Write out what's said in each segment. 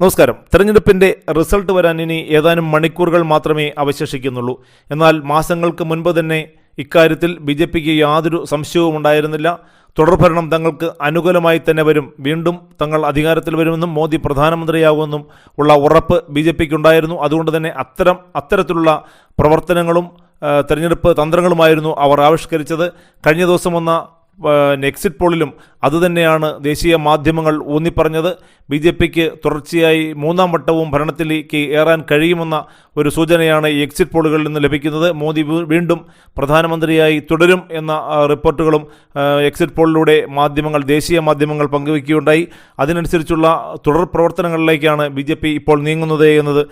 നമസ്കാരം. തെരഞ്ഞെടുപ്പിന്റെ റിസൾട്ട് വരാൻ ഇനി ഏതാനും മണിക്കൂറുകൾ മാത്രമേ അവശേഷിക്കുന്നുള്ളൂ. എന്നാൽ മാസങ്ങൾക്ക് മുൻപ് തന്നെ ഇക്കാര്യത്തിൽ ബി ജെ പിക്ക് യാതൊരു സംശയവും ഉണ്ടായിരുന്നില്ല. തുടർഭരണം തങ്ങൾക്ക് അനുകൂലമായി തന്നെ വരും. വീണ്ടും തങ്ങൾ അധികാരത്തിൽ വരുമെന്നും മോദി പ്രധാനമന്ത്രിയാകുമെന്നും ഉള്ള ഉറപ്പ് ബി ജെ പിക്ക് ഉണ്ടായിരുന്നു അതുകൊണ്ട് തന്നെ അത്തരം അത്തരത്തിലുള്ള പ്രവർത്തനങ്ങളും തെരഞ്ഞെടുപ്പ് തന്ത്രങ്ങളുമായിരുന്നു അവർ ആവിഷ്കരിച്ചത്. കഴിഞ്ഞ ദിവസം വന്ന എക്സിറ്റ് പോളിലും അതുതന്നെയാണ് ദേശീയ മാധ്യമങ്ങൾ ഊന്നിപ്പറഞ്ഞത്. ബി ജെ പിക്ക് തുടർച്ചയായി മൂന്നാം വട്ടവും ഭരണത്തിലേക്ക് ഏറാൻ കഴിയുമെന്ന ഒരു സൂചനയാണ് ഈ എക്സിറ്റ് പോളുകളിൽ നിന്ന് ലഭിക്കുന്നത്. മോദി വീണ്ടും പ്രധാനമന്ത്രിയായി തുടരും എന്ന റിപ്പോർട്ടുകളും എക്സിറ്റ് പോളിലൂടെ മാധ്യമങ്ങൾ ദേശീയ മാധ്യമങ്ങൾ പങ്കുവയ്ക്കുകയുണ്ടായി അതിനനുസരിച്ചുള്ള തുടർ പ്രവർത്തനങ്ങളിലേക്കാണ് ബി ഇപ്പോൾ നീങ്ങുന്നത് എന്നത്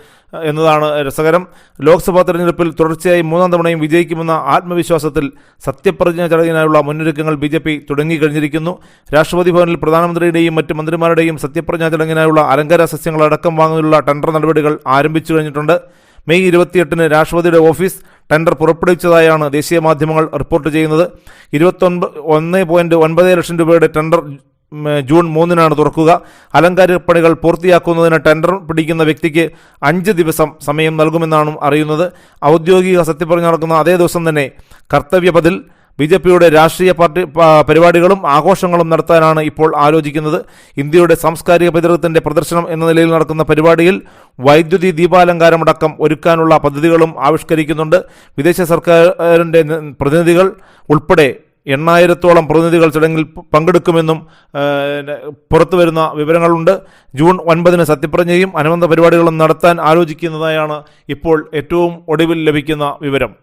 എന്നതാണ് രസകരം. ലോക്സഭാ തെരഞ്ഞെടുപ്പിൽ തുടർച്ചയായി മൂന്നാം തവണയും വിജയിക്കുമെന്ന ആത്മവിശ്വാസത്തിൽ സത്യപ്രതിജ്ഞ ചടങ്ങിനായുള്ള മുന്നൊരുക്കങ്ങൾ ബി ജെ പി തുടങ്ങിക്കഴിഞ്ഞിരിക്കുന്നു. രാഷ്ട്രപതി ഭവനിൽ പ്രധാനമന്ത്രിയുടെയും മറ്റ് മന്ത്രിമാരുടെയും സത്യപ്രതിജ്ഞാ ചടങ്ങിനായുള്ള അലങ്കാര സസ്യങ്ങൾ അടക്കം വാങ്ങുന്നതിനുള്ള ടെൻഡർ നടപടികൾ ആരംഭിച്ചു കഴിഞ്ഞിട്ടുണ്ട്. മെയ് ഇരുപത്തിയെട്ടിന് രാഷ്ട്രപതിയുടെ ഓഫീസ് ടെൻഡർ പുറപ്പെടുവിച്ചതായാണ് ദേശീയ മാധ്യമങ്ങൾ റിപ്പോർട്ട് ചെയ്യുന്നത്. ഇരുപത്തൊൻപത് ഒന്ന് പോയിന്റ് ഒൻപത് ലക്ഷം രൂപയുടെ ടെൻഡർ ജൂൺ മൂന്നിനാണ് തുറക്കുക. അലങ്കാര പണികൾ പൂർത്തിയാക്കുന്നതിന് ടെൻഡർ പിടിക്കുന്ന വ്യക്തിക്ക് അഞ്ച് ദിവസം സമയം നൽകുമെന്നാണ് അറിയുന്നത്. ഔദ്യോഗിക സത്യപ്രതിജ്ഞ നടക്കുന്ന അതേ ദിവസം തന്നെ കർത്തവ്യപതിൽ ബി ജെ പിയുടെ രാഷ്ട്രീയ പാർട്ടി പരിപാടികളും ആഘോഷങ്ങളും നടത്താനാണ് ഇപ്പോൾ ആലോചിക്കുന്നത്. ഇന്ത്യയുടെ സാംസ്കാരിക പൈതൃകത്തിന്റെ പ്രദർശനം എന്ന നിലയിൽ നടക്കുന്ന പരിപാടിയിൽ വൈദ്യുതി ദീപാലങ്കാരമടക്കം ഒരുക്കാനുള്ള പദ്ധതികളും ആവിഷ്കരിക്കുന്നുണ്ട്. വിദേശ സർക്കാരിന്റെ പ്രതിനിധികൾ ഉൾപ്പെടെ എണ്ണായിരത്തോളം പ്രതിനിധികൾ ചടങ്ങിൽ പങ്കെടുക്കുമെന്നും പുറത്തു വരുന്ന വിവരങ്ങളുണ്ട്. ജൂൺ ഒൻപതിന് സത്യപ്രതിജ്ഞയും അനുബന്ധ പരിപാടികളും നടത്താൻ ആലോചിക്കുന്നതായാണ് ഇപ്പോൾ ഏറ്റവും ഒടുവിൽ ലഭിക്കുന്ന വിവരം.